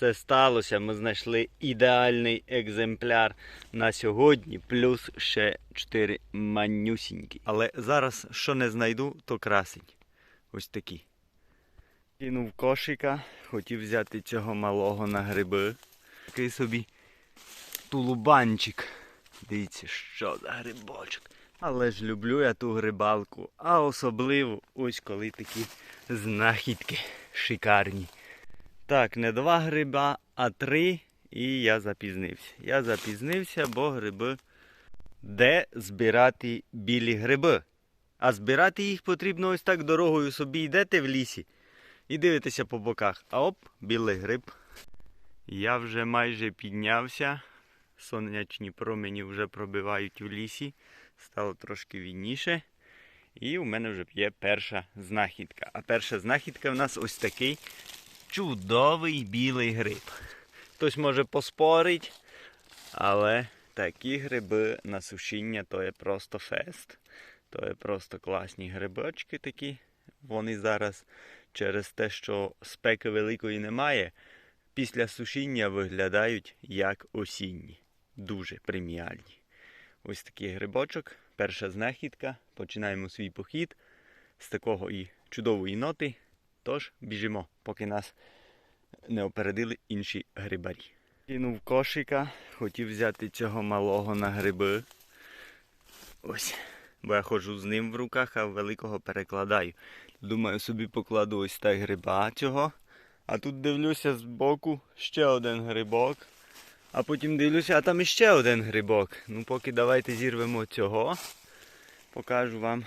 це сталося. Ми знайшли ідеальний екземпляр на сьогодні, плюс ще 4 манюсінькі. Але зараз, що не знайду, то красень. Ось такі. Кинув кошика, хотів взяти цього малого на гриби. Такий собі тулубанчик. Дивіться, що за грибочок. Але ж люблю я ту грибалку, а особливо ось коли такі знахідки шикарні. Так, не два гриба, а три, і я запізнився. Я запізнився, бо гриби. Де збирати білі гриби? А збирати їх потрібно ось так дорогою собі йдете в лісі і дивитеся по боках. А оп, білий гриб. Я вже майже піднявся. Сонячні промені вже пробивають в лісі. Стало трошки вільніше. І у мене вже є перша знахідка. А перша знахідка в нас ось такий чудовий білий гриб. Хтось може поспорить, але такі гриби на сушіння то є просто фест. То є просто класні грибочки такі. Вони зараз через те, що спеки великої немає, після сушіння виглядають як осінні. Дуже преміальні. Ось такий грибочок, перша знахідка. Починаємо свій похід з такого і чудової ноти. Тож біжимо, поки нас не опередили інші грибарі. Кинув кошика, хотів взяти цього малого на гриби. Ось. Бо я ходжу з ним в руках, а великого перекладаю. Думаю, собі покладу ось так гриба цього. А тут дивлюся збоку ще один грибок. А потім дивлюся, а там іще один грибок. Ну поки давайте зірвемо цього. Покажу вам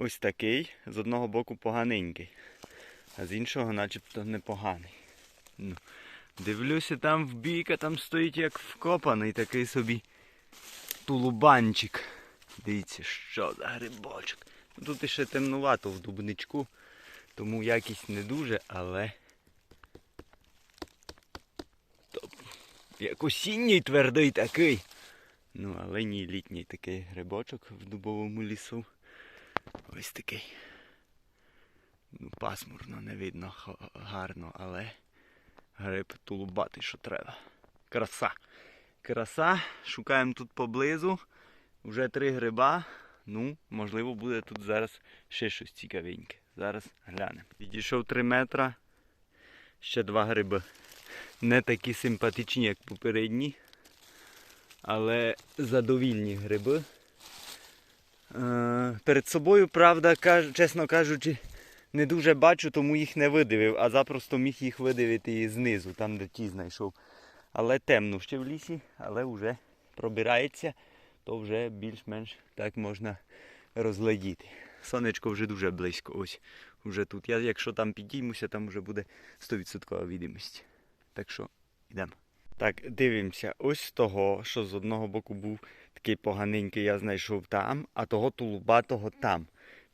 ось такий. З одного боку поганенький, а з іншого начебто непоганий. Ну, дивлюся там в бік, а там стоїть як вкопаний такий собі тулубанчик. Дивіться, що за грибочок. Ну, Тут іще темнувато в дубничку, тому якість не дуже, але Як осінній твердий такий. Ну, але ні літній такий грибочок в дубовому лісу. Ось такий. Ну, пасмурно, не видно гарно, але гриб тулубатий, що треба. Краса. Краса. Шукаємо тут поблизу. Вже три гриба. Ну, можливо, буде тут зараз ще щось цікавеньке. Зараз глянемо. Підійшов 3 метра. Ще два гриби не такі симпатичні, як попередні, але задовільні гриби. Е, перед собою, правда, чесно кажучи, не дуже бачу, тому їх не видивив, а запросто міг їх видивити і знизу, там де ті знайшов. Але темно ще в лісі, але вже пробирається, то вже більш-менш так можна розглядіти. Сонечко вже дуже близько. Ось вже тут. Я якщо там підіймуся, там вже буде 100% відомість. Так що йдемо. Так, дивимося, ось того, що з одного боку був такий поганенький, я знайшов там, а того тулубатого там.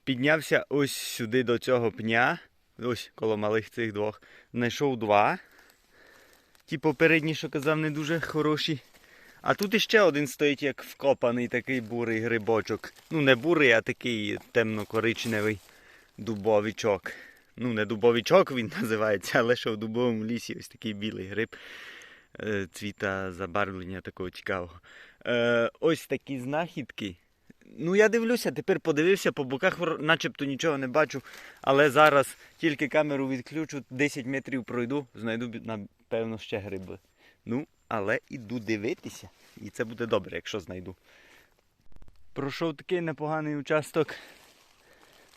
Піднявся ось сюди до цього пня, ось коло малих цих двох. Знайшов два. Ті попередні, що казав, не дуже хороші. А тут іще один стоїть, як вкопаний такий бурий грибочок. Ну, не бурий, а такий темно-коричневий дубовичок. Ну, не дубовичок він називається, але що в дубовому лісі ось такий білий гриб е, цвіта забарвлення такого цікавого. Е, ось такі знахідки. Ну, я дивлюся, тепер подивився по боках, начебто нічого не бачу, але зараз тільки камеру відключу, 10 метрів пройду, знайду напевно ще гриби. Ну, але іду дивитися, і це буде добре, якщо знайду. Пройшов такий непоганий участок.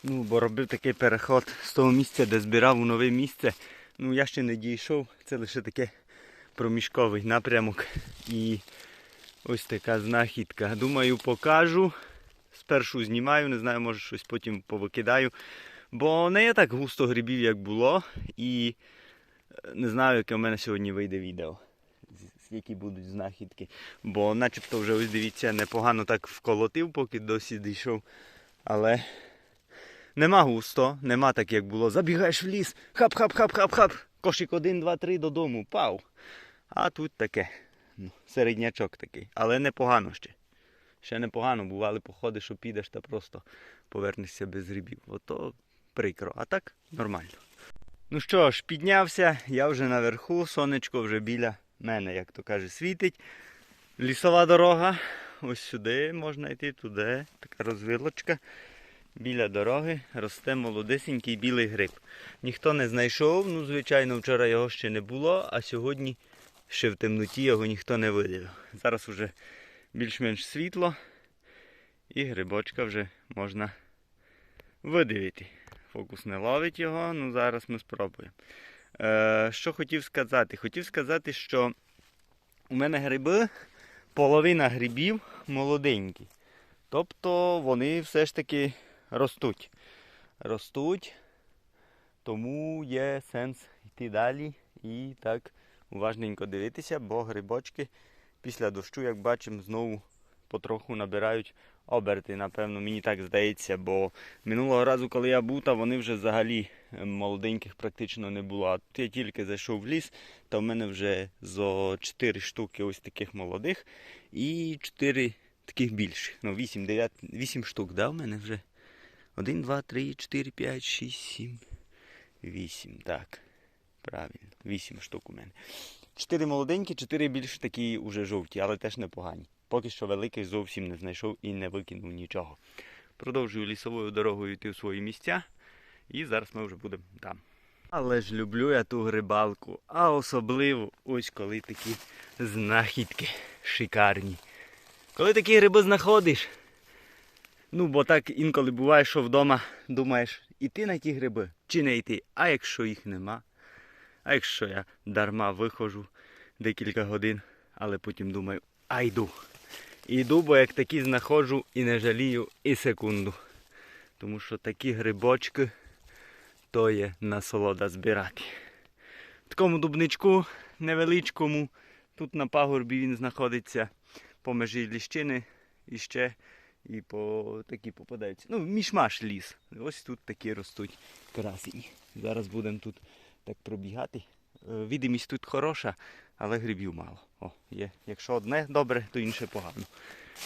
Ну, бо робив такий переход з того місця, де збирав у нове місце. Ну, я ще не дійшов, це лише таке проміжковий напрямок. І ось така знахідка. Думаю, покажу. Спершу знімаю, не знаю, може щось потім повикидаю. Бо не є так густо грибів, як було. І е, не знаю, яке в мене сьогодні вийде відео. Які будуть знахідки. Бо начебто вже ось дивіться, непогано так вколотив, поки досі дійшов. Але Нема густо, нема так, як було. Забігаєш в ліс, хап-хап-хап-хап-хап. Кошик один, два, три додому, пау. А тут таке. Ну, середнячок такий. Але непогано ще. Ще непогано, бували походи, що підеш та просто повернешся без грибів. Ото прикро. А так нормально. Ну що ж, піднявся, я вже наверху, сонечко вже біля мене, як то каже, світить. Лісова дорога. Ось сюди можна йти, туди. Така розвилочка. Біля дороги росте молодесенький білий гриб. Ніхто не знайшов, ну, звичайно, вчора його ще не було, а сьогодні ще в темноті його ніхто не видів. Зараз вже більш-менш світло і грибочка вже можна видивити. Фокус не ловить його, ну зараз ми спробуємо. Е, що хотів сказати? Хотів сказати, що у мене гриби, половина грибів молоденькі. Тобто вони все ж таки ростуть. Ростуть, тому є сенс йти далі і так уважненько дивитися, бо грибочки після дощу, як бачимо, знову потроху набирають оберти, напевно, мені так здається, бо минулого разу, коли я був, та вони вже взагалі е, молоденьких практично не було. А тут я тільки зайшов в ліс, та в мене вже зо 4 штуки ось таких молодих і 4 таких більших. Ну, 8, 9, 8 штук, да, в мене вже. 1, 2, 3, 4, 5, 6, 7, 8. Так. Правильно, 8 штук у мене. 4 молоденькі, 4 більш такі уже жовті, але теж непогані. Поки що великий зовсім не знайшов і не викинув нічого. Продовжую лісовою дорогою йти в свої місця. І зараз ми вже будемо там. Але ж люблю я ту грибалку, а особливо ось коли такі знахідки шикарні. Коли такі гриби знаходиш. Ну, бо так інколи буває, що вдома думаєш, іти на ті гриби чи не йти. А якщо їх нема, а якщо я дарма виходжу декілька годин, але потім думаю, а йду. Йду, бо як такі знаходжу і не жалію і секунду. Тому що такі грибочки то є насолода збирати. В такому дубничку невеличкому, тут на пагорбі він знаходиться по межі ліщини і ще і по такі попадаються. Ну, мішмаш ліс. Ось тут такі ростуть красені. Зараз будемо тут так пробігати. Е, Відомість тут хороша, але грибів мало. О, є. Якщо одне добре, то інше погано.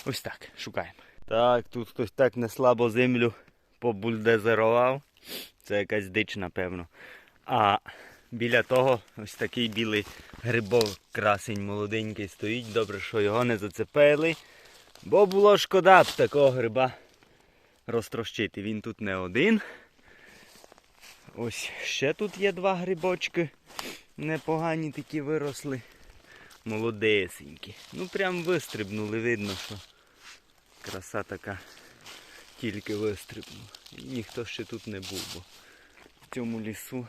Ось так, шукаємо. Так, тут хтось так не слабо землю побульдезерував. Це якась дич, напевно. А біля того ось такий білий грибок красень молоденький стоїть. Добре, що його не зацепили. Бо було шкода б такого гриба розтрощити. Він тут не один. Ось ще тут є два грибочки. Непогані такі виросли. Молодесенькі. Ну прям вистрибнули, видно, що краса така тільки вистрибнула. І ніхто ще тут не був, бо в цьому лісу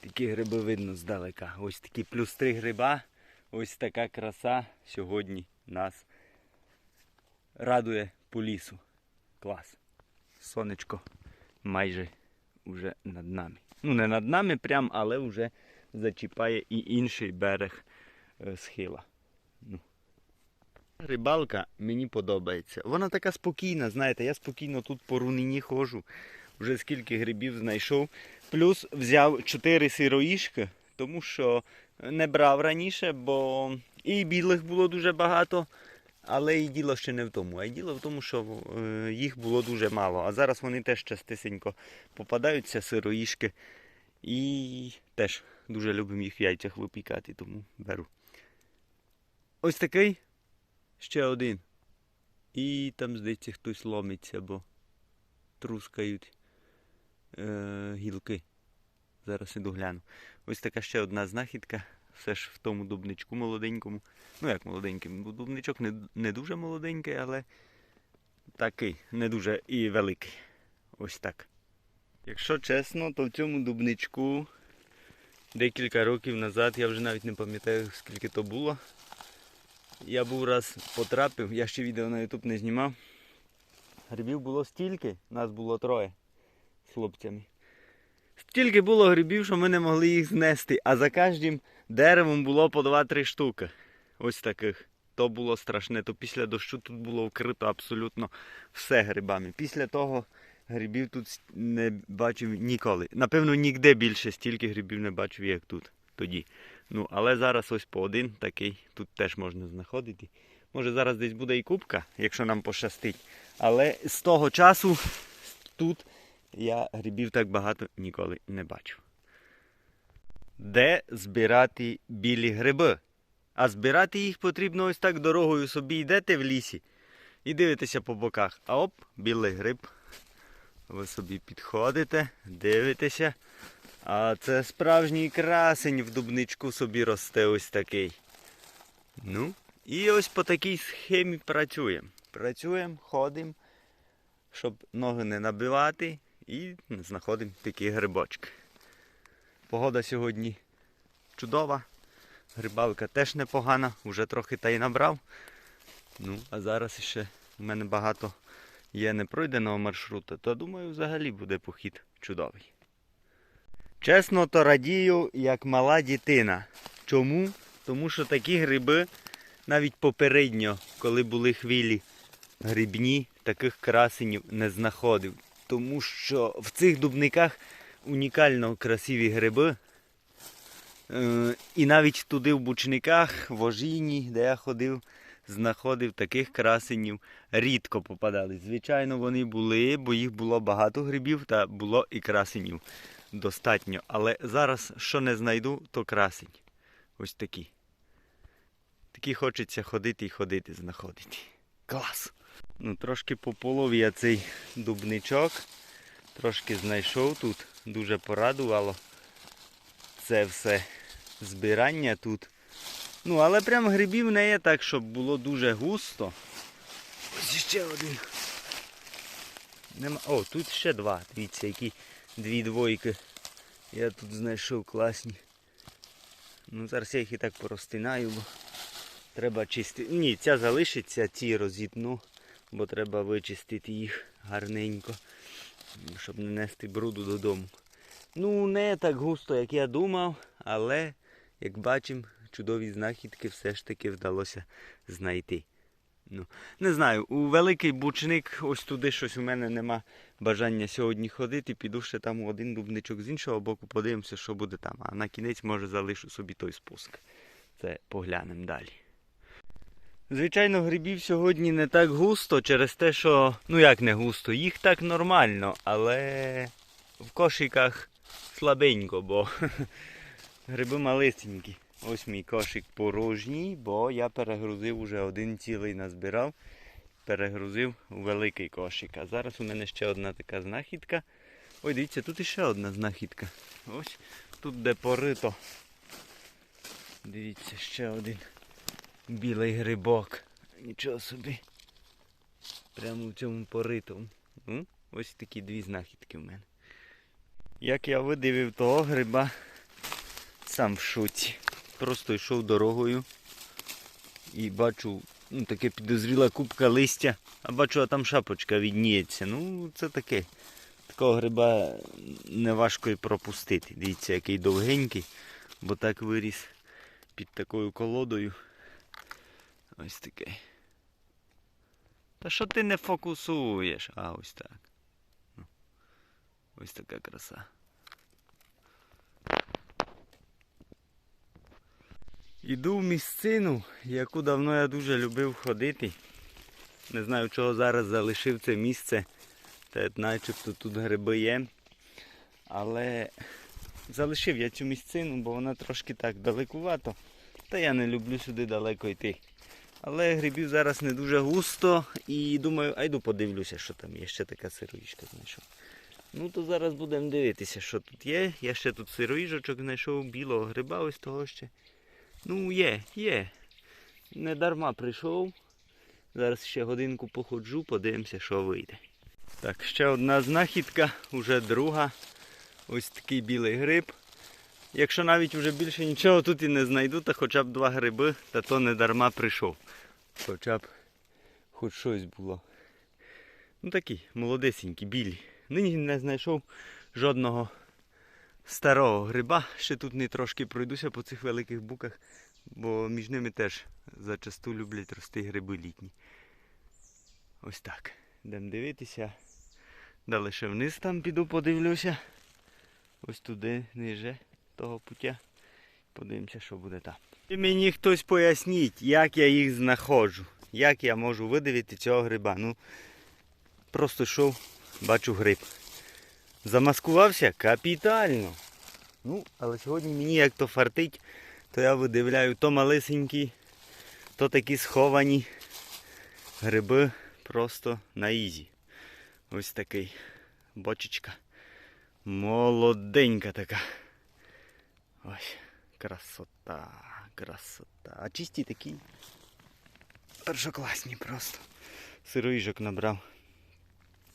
такі гриби видно здалека. Ось такі плюс три гриба. Ось така краса сьогодні нас радує по лісу. Клас. Сонечко майже вже над нами. Ну, не над нами прям, але вже зачіпає і інший берег е, схила. Ну. Рибалка мені подобається. Вона така спокійна, знаєте, я спокійно тут по рунині ходжу. Вже скільки грибів знайшов. Плюс взяв 4 сироїшки, тому що не брав раніше, бо і білих було дуже багато. Але і діло ще не в тому. А й діло в тому, що е, їх було дуже мало. А зараз вони теж частисенько попадаються, сироїшки. І теж дуже любимо їх в яйцях випікати, тому беру. Ось такий. Ще один. І там, здається, хтось ломиться, бо трускають е, гілки. Зараз іду гляну. Ось така ще одна знахідка. Все ж в тому дубничку молоденькому. Ну як молоденький, бо дубничок не, не дуже молоденький, але такий, не дуже і великий. Ось так. Якщо чесно, то в цьому дубничку декілька років назад, я вже навіть не пам'ятаю скільки то було. Я був раз потрапив, я ще відео на YouTube не знімав. Грибів було стільки, нас було троє з хлопцями. Стільки було грибів, що ми не могли їх знести, а за кожним деревом було по 2-3 штуки. Ось таких. То було страшне, то після дощу тут було вкрито абсолютно все грибами. Після того грибів тут не бачив ніколи. Напевно, ніде більше стільки грибів не бачив, як тут тоді. Ну, але зараз ось по один такий тут теж можна знаходити. Може зараз десь буде і кубка, якщо нам пощастить. Але з того часу тут я грибів так багато ніколи не бачив. де збирати білі гриби. А збирати їх потрібно ось так дорогою собі йдете в лісі і дивитеся по боках. А оп, білий гриб. Ви собі підходите, дивитеся. А це справжній красень в дубничку собі росте ось такий. Ну, і ось по такій схемі працюємо. Працюємо, ходимо, щоб ноги не набивати, і знаходимо такі грибочки. Погода сьогодні чудова. Грибалка теж непогана, вже трохи та й набрав. Ну, а зараз ще в мене багато є непройденого маршруту, то думаю, взагалі буде похід чудовий. Чесно, то радію, як мала дитина. Чому? Тому що такі гриби навіть попередньо, коли були хвилі грибні, таких красенів не знаходив. Тому що в цих дубниках унікально красиві гриби. Е, І навіть туди в бучниках, в Ожіні, де я ходив, знаходив таких красенів, рідко попадали. Звичайно, вони були, бо їх було багато грибів та було і красенів достатньо. Але зараз, що не знайду, то красень. Ось такі. Такі хочеться ходити і ходити, знаходити. Клас! Ну, трошки пополов я цей дубничок. Трошки знайшов тут. Дуже порадувало це все збирання тут. Ну, але прям грибів не є так, щоб було дуже густо. Ось ще один. Нема... О, тут ще два. Дивіться, які дві двойки. Я тут знайшов класні. Ну, зараз я їх і так порозтинаю, бо треба чистити. Ні, ця залишиться, ці розітну, бо треба вичистити їх гарненько, щоб не нести бруду додому. Ну, не так густо, як я думав, але, як бачимо, чудові знахідки все ж таки вдалося знайти. Ну, Не знаю, у великий бучник, ось туди щось у мене нема бажання сьогодні ходити. Піду ще там у один дубничок з іншого боку, подивимося, що буде там. А на кінець, може, залишу собі той спуск. Це поглянемо далі. Звичайно, грибів сьогодні не так густо через те, що, ну як не густо, їх так нормально, але в кошиках слабенько, бо гриби малесенькі. Ось мій кошик порожній, бо я перегрузив уже один цілий назбирав. Перегрузив у великий кошик. А зараз у мене ще одна така знахідка. Ой, дивіться, тут іще одна знахідка. Ось тут де порито. Дивіться, ще один білий грибок. Нічого собі. Прямо в цьому поритому. Ну, ось такі дві знахідки в мене. Як я видивив того гриба, сам в шоці. Просто йшов дорогою і бачу, ну таке підозріла купка листя, а бачу, а там шапочка відніється. Ну, це таке. Такого гриба не важко і пропустити. Дивіться, який довгенький, бо так виріс під такою колодою. Ось такий. Та що ти не фокусуєш? А ось так. Ну, Ось така краса. Іду в місцину, яку давно я дуже любив ходити. Не знаю, чого зараз залишив це місце. Та начебто тут гриби є. Але залишив я цю місцину, бо вона трошки так далекувато. Та я не люблю сюди далеко йти. Але грибів зараз не дуже густо і думаю, а йду подивлюся, що там є. Ще така сироїжка знайшов. Ну то зараз будемо дивитися, що тут є. Я ще тут сироїжочок знайшов білого гриба, ось того ще. Ну, є, є. Не дарма прийшов. Зараз ще годинку походжу, подивимося, що вийде. Так, ще одна знахідка, уже друга. Ось такий білий гриб. Якщо навіть вже більше нічого тут і не знайду, то хоча б два гриби, та то не дарма прийшов. Хоча б хоч щось було. Ну такі, молодесенькі, білі. Нині не знайшов жодного старого гриба. Ще тут не трошки пройдуся по цих великих буках, бо між ними теж зачасту люблять рости гриби літні. Ось так. Йдемо дивитися. Далі ще вниз там піду подивлюся. Ось туди, ниже того путя. Подивимося, що буде там. І мені хтось поясніть, як я їх знаходжу. Як я можу видавити цього гриба. Ну, просто йшов, бачу гриб. Замаскувався капітально. Ну, але сьогодні мені як то фартить, то я видивляю то малесенькі, то такі сховані гриби просто на ізі. Ось такий бочечка. Молоденька така. Ось, красота, красота. А чисті такі. Першокласні просто. Сироїжок набрав.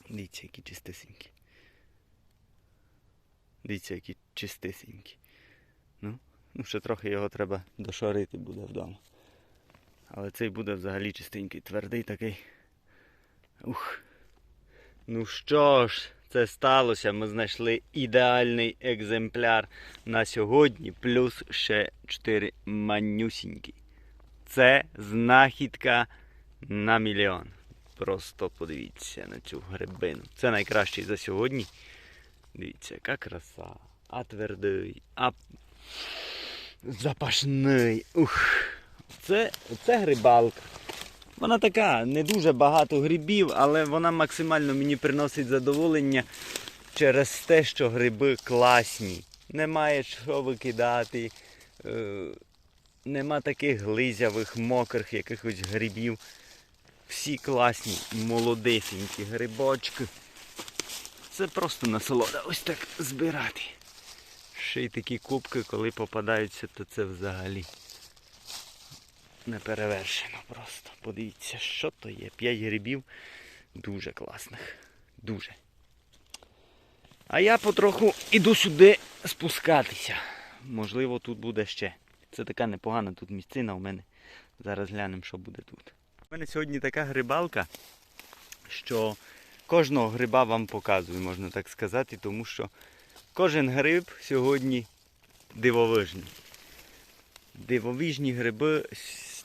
Дивіться, які чистесенькі. Дивіться, які чистесенькі. Ну, ну ще трохи його треба дошарити буде вдома. Але цей буде взагалі чистенький, твердий такий. Ух. Ну що ж, це сталося. Ми знайшли ідеальний екземпляр на сьогодні, плюс ще 4 манюсінькі. Це знахідка на мільйон. Просто подивіться на цю грибину. Це найкращий за сьогодні. Дивіться, яка краса. А твердий, а запашний. Ух. Це, це грибалка. Вона така, не дуже багато грибів, але вона максимально мені приносить задоволення через те, що гриби класні. Немає що викидати. Е, нема таких глизявих, мокрих якихось грибів. Всі класні, молодесенькі грибочки. Це просто насолода ось так збирати. Ще й такі кубки, коли попадаються, то це взагалі не перевершено просто. Подивіться, що то є. П'ять грибів дуже класних. Дуже. А я потроху іду сюди спускатися. Можливо, тут буде ще. Це така непогана тут місцина у мене. Зараз глянемо, що буде тут. У мене сьогодні така грибалка, що кожного гриба вам показую, можна так сказати, тому що кожен гриб сьогодні дивовижний. Дивовижні гриби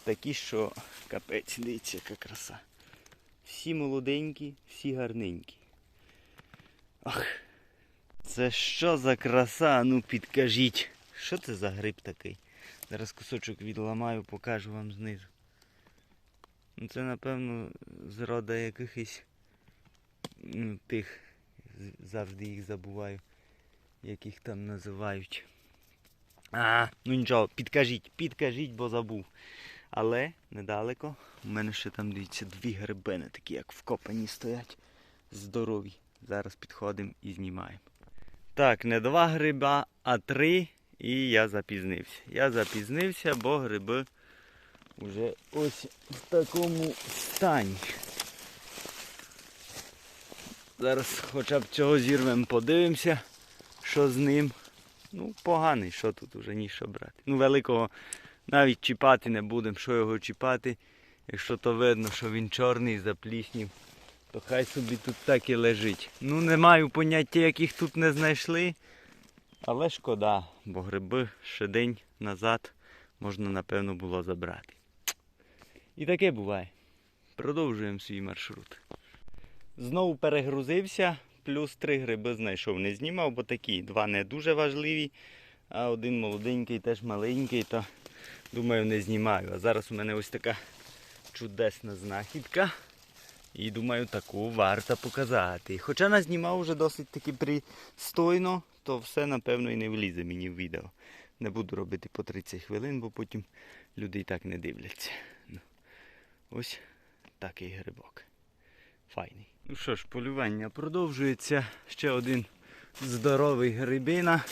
такі, що капець, дивіться, яка краса. Всі молоденькі, всі гарненькі. Ах, це що за краса? Ну підкажіть. Що це за гриб такий? Зараз кусочок відламаю, покажу вам знизу. Ну це напевно з рода якихось ну, тих, завжди їх забуваю, як їх там називають. А, ну нічого, підкажіть, підкажіть, бо забув. Але недалеко. У мене ще там, дивіться, дві грибини, такі як вкопані стоять. Здорові. Зараз підходимо і знімаємо. Так, не два гриба, а три. І я запізнився. Я запізнився, бо гриби вже ось в такому стані. Зараз хоча б цього зірвемо, подивимося, що з ним. Ну, поганий, що тут уже ні що брати. Ну, великого навіть чіпати не будемо, що його чіпати. Якщо то видно, що він чорний запліснів, то хай собі тут так і лежить. Ну, не маю поняття, яких тут не знайшли. Але шкода, бо гриби ще день назад можна, напевно, було забрати. І таке буває. Продовжуємо свій маршрут. Знову перегрузився, плюс три гриби знайшов. Не знімав, бо такі два не дуже важливі, а один молоденький, теж маленький, то думаю не знімаю. А зараз у мене ось така чудесна знахідка. І думаю, таку варто показати. Хоча назнімав вже досить таки пристойно, то все напевно і не влізе мені в відео. Не буду робити по 30 хвилин, бо потім люди і так не дивляться. Ну, ось такий грибок. Файний. Ну що ж, полювання продовжується. Ще один здоровий грибина.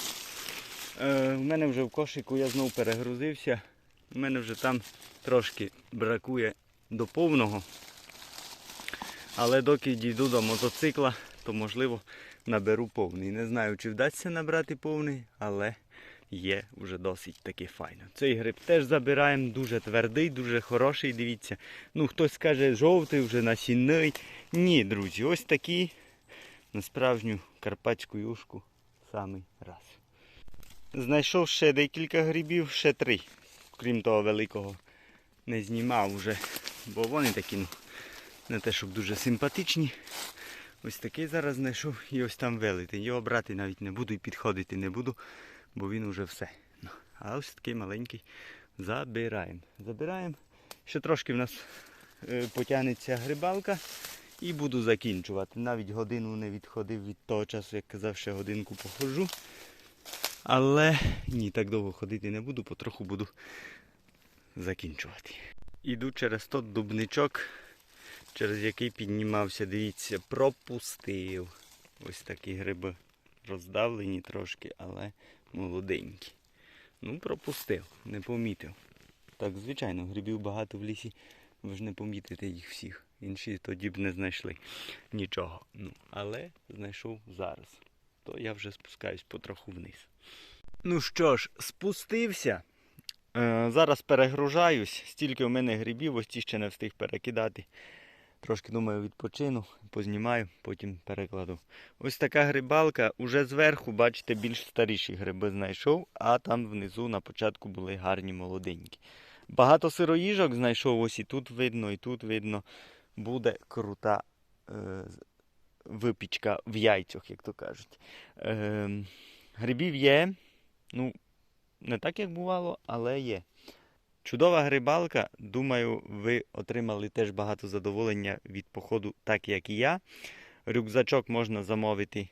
Е, у мене вже в кошику я знову перегрузився. У мене вже там трошки бракує до повного. Але доки дійду до мотоцикла, то можливо наберу повний. Не знаю, чи вдасться набрати повний, але є вже досить таки файно. Цей гриб теж забираємо, дуже твердий, дуже хороший, дивіться. Ну, хтось скаже, жовтий, вже насінний. Ні, друзі, ось такий на справжню карпатську юшку самий раз. Знайшов ще декілька грибів, ще три. Крім того великого не знімав вже, бо вони такі ну, не те, щоб дуже симпатичні. Ось такий зараз знайшов і ось там велетень. Його брати навіть не буду і підходити не буду, бо він уже все. Ну, а ось такий маленький забираємо. Забираємо. Ще трошки в нас е, потягнеться грибалка і буду закінчувати. Навіть годину не відходив від того часу, як казав, ще годинку походжу. Але ні, так довго ходити не буду, потроху буду закінчувати. Іду через той дубничок, через який піднімався, дивіться, пропустив. Ось такі гриби роздавлені трошки, але молоденькі. Ну, пропустив, не помітив. Так, звичайно, грибів багато в лісі, ви ж не помітите їх всіх. Інші тоді б не знайшли нічого. Ну, але знайшов зараз. То я вже спускаюсь потроху вниз. Ну що ж, спустився. Е, зараз перегружаюсь. Стільки у мене грибів, ось ті ще не встиг перекидати. Трошки думаю, відпочину, познімаю, потім перекладу. Ось така грибалка. Уже зверху, бачите, більш старіші гриби знайшов, а там внизу на початку були гарні молоденькі. Багато сироїжок знайшов, ось і тут видно, і тут видно. Буде крута е, випічка в яйцях, як то кажуть. Е, грибів є. Ну, не так, як бувало, але є. Чудова грибалка. Думаю, ви отримали теж багато задоволення від походу, так як і я. Рюкзачок можна замовити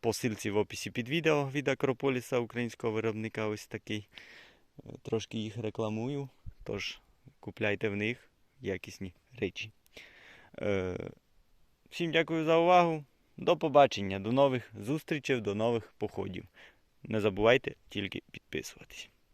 по силці в описі під відео від Акрополіса, українського виробника. Ось такий. Е, Трошки їх рекламую. Тож купляйте в них якісні речі. Всім дякую за увагу. До побачення, до нових зустрічей, до нових походів. Не забувайте тільки підписуватись.